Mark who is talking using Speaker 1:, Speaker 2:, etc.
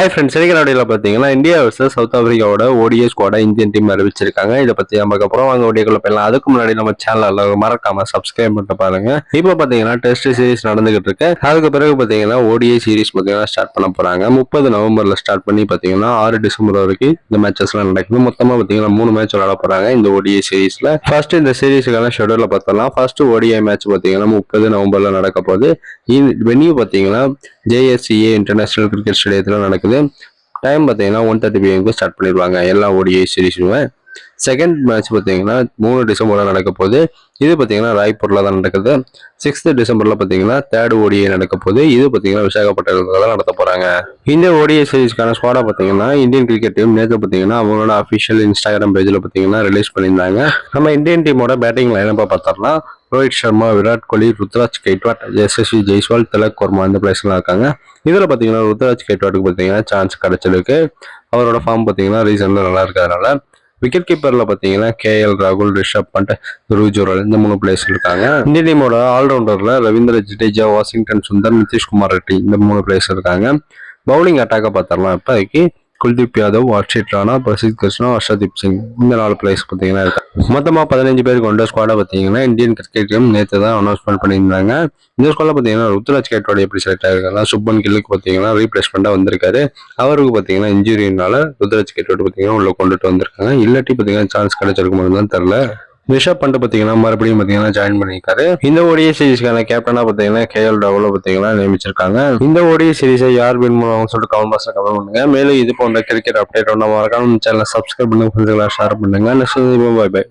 Speaker 1: Hi friends இன்னைக்கு பார்த்தீங்கன்னா India versus South ஆஃப்ரிக்காவோட ஓடிஏ ஸ்குவாடை இந்தியன் டீம் அறிவிச்சிருக்காங்க. இதை பற்றி நம்ம அப்புறம் வாங்க ஓடியோக்குள்ள போயிடலாம். அதுக்கு முன்னாடி நம்ம சேனலில் மறக்காம சப்ஸ்கிரைப் பண்ணிட்டு பாருங்க. இப்போ பார்த்தீங்கன்னா டெஸ்ட் சீரிஸ் நடந்துகிட்டு இருக்கு. அதுக்கு பிறகு பார்த்தீங்கன்னா ஓடிஏ சீரிஸ் பார்த்தீங்கன்னா ஸ்டார்ட் பண்ண போறாங்க. முப்பது நவம்பர்ல ஸ்டார்ட் பண்ணி பார்த்தீங்கன்னா ஆறு டிசம்பர் வரைக்கும் இந்த மேட்சஸ்லாம் நடக்குது. மொத்தமாக பார்த்தீங்கன்னா மூணு மேட்ச் விளாட போறாங்க இந்த ஓடிஏ சீரிஸ்ல ஃபர்ஸ்ட் இந்த சீரிஸுக்கான ஷெடியூல பார்த்தலாம் ஃபர்ஸ்ட் ஓடிஏ மேட்ச் பார்த்தீங்கன்னா முப்பது நவம்பர்ல நடக்க போகுது. வென்யூ பார்த்தீங்கன்னா ஜேஎஸ்சிஏ இன்டர்நேஷனல் கிரிக்கெட் ஸ்டேடியத்தில் நடக்குது. டைம் பார்த்தீங்கன்னா ஒன் தேர்ட்டி பிஎம்க்கு ஸ்டார்ட் பண்ணிடுவாங்க. எல்லா ஓடிஐ சீரீஸுமே செகண்ட் மேட்ச் பார்த்தீங்கன்னா மூணு டிசம்பரில் நடக்க போகுது. இது பார்த்தீங்கன்னா ராய்ப்பூரில் தான் நடக்குது. சிக்ஸ்த் டிசம்பரில் பார்த்தீங்கன்னா தேர்ட் ஓடிஐ நடக்க போகுது. இது பார்த்தீங்கன்னா விசாகப்பட்டினத்தில் தான் நடத்த போகிறாங்க இந்த ஓடிஐ சீரீஸ்க்கான ஸ்குவாடை பார்த்தீங்கன்னா இந்தியன் கிரிக்கெட் டீம் நேற்று பார்த்தீங்கன்னா அவங்களோட அஃபிஷியல் இன்ஸ்டாகிராம் பேஜில் பார்த்தீங்கன்னா ரிலீஸ் பண்ணியிருந்தாங்க. நம்ம இந்தியன் டீமோட பேட்டிங் லைனப்பை பார்த்தோம்னா ரோஹித் சர்மா விராட் கோலி ருத்ராஜ் கெய்ட்வாட் எஸ்எஸ்வி ஜெய்ஸ்வால் திலக் குர்மா இந்த பிளேஸ்லாம் இருக்காங்க. இதில் பார்த்தீங்கன்னா ருத்ராஜ் கெய்ட்வாட்டுக்கு பார்த்தீங்கன்னா சான்ஸ் கிடச்சிருக்கு. அவரோட ஃபார்ம் பார்த்தீங்கன்னா ரீசெண்டாக நல்லா இருக்கிறதுனால விக்கெட் கீப்பரில் பார்த்தீங்கன்னா கேஎல் ராகுல் ரிஷப் பண்ட் துருவ் ஜோரல் இந்த மூணு பிளேஸ் இருக்காங்க. இந்திய டீமோட ஆல்ரவுண்டரில் ரவீந்திர ஜடேஜா வாஷிங்டன் சுந்தர் நிதிஷ்குமார் ரெட்டி இந்த மூணு பிளேஸ் இருக்காங்க. பவுலிங் அட்டாக்கை பார்த்துடலாம் இப்போதைக்கு. குல்தீப் யாதவ் அர்ஷித் ராணா பிரசித் கிருஷ்ணா ஹர்ஷதீப் சிங் இந்த நாலு பிளேஸ் பார்த்தீங்கன்னா இருக்காங்க. மொத்தமாக பதினஞ்சு பேர் கொண்ட ஸ்குவாடை பார்த்தீங்கன்னா இந்தியன் கிரிக்கெட் டீம் நேற்று தான் அனௌன்ஸ்மெண்ட் பண்ணியிருந்தாங்க. இந்த ஸ்குவாடில் பார்த்தீங்கன்னா ருத்ராஜ் கேட்டோட எப்படி செலக்ட் ஆயிருக்காங்க சுப்பன் கில்லுக்கு பார்த்தீங்கன்னா ரீப்ளேஸ்மெண்ட்டாக வந்திருக்காரு. அவருக்கு பார்த்தீங்கன்னா இன்ஜுரினால ருத்ராஜ் கேட்டோட பார்த்தீங்கன்னா உள்ள கொண்டுட்டு வந்திருக்காங்க. இல்லாட்டி பார்த்தீங்கன்னா சான்ஸ் கிடைச்சிருக்குமான்னு தான் தெரில ரிஷப் பண்ணிட்டு பார்த்தீங்கன்னா மறுபடியும் பார்த்தீங்கன்னா ஜாயின் பண்ணியிருக்காரு. இந்த ஓடிஐ சீரிஸ்க்கான கேப்டனா பார்த்தீங்கன்னா கேஎல் ராகுல பார்த்தீங்கன்னா நியமிச்சிருக்காங்க. இந்த ஓடிஐ சீரிஸை யார் வின் பண்ணுவாங்கன்னு சொல்லிட்டு கமெண்ட் பாக்ஸில் கமெண்ட் பண்ணுங்க. மேலும் இது போன்ற கிரிக்கெட் அப்டேட் ஒன்றா மறக்காம சேனலை சப்ஸ்கிரைப் பண்ணுங்க ஷேர் பண்ணுங்க. நெக்ஸ்ட் பாய் பாய்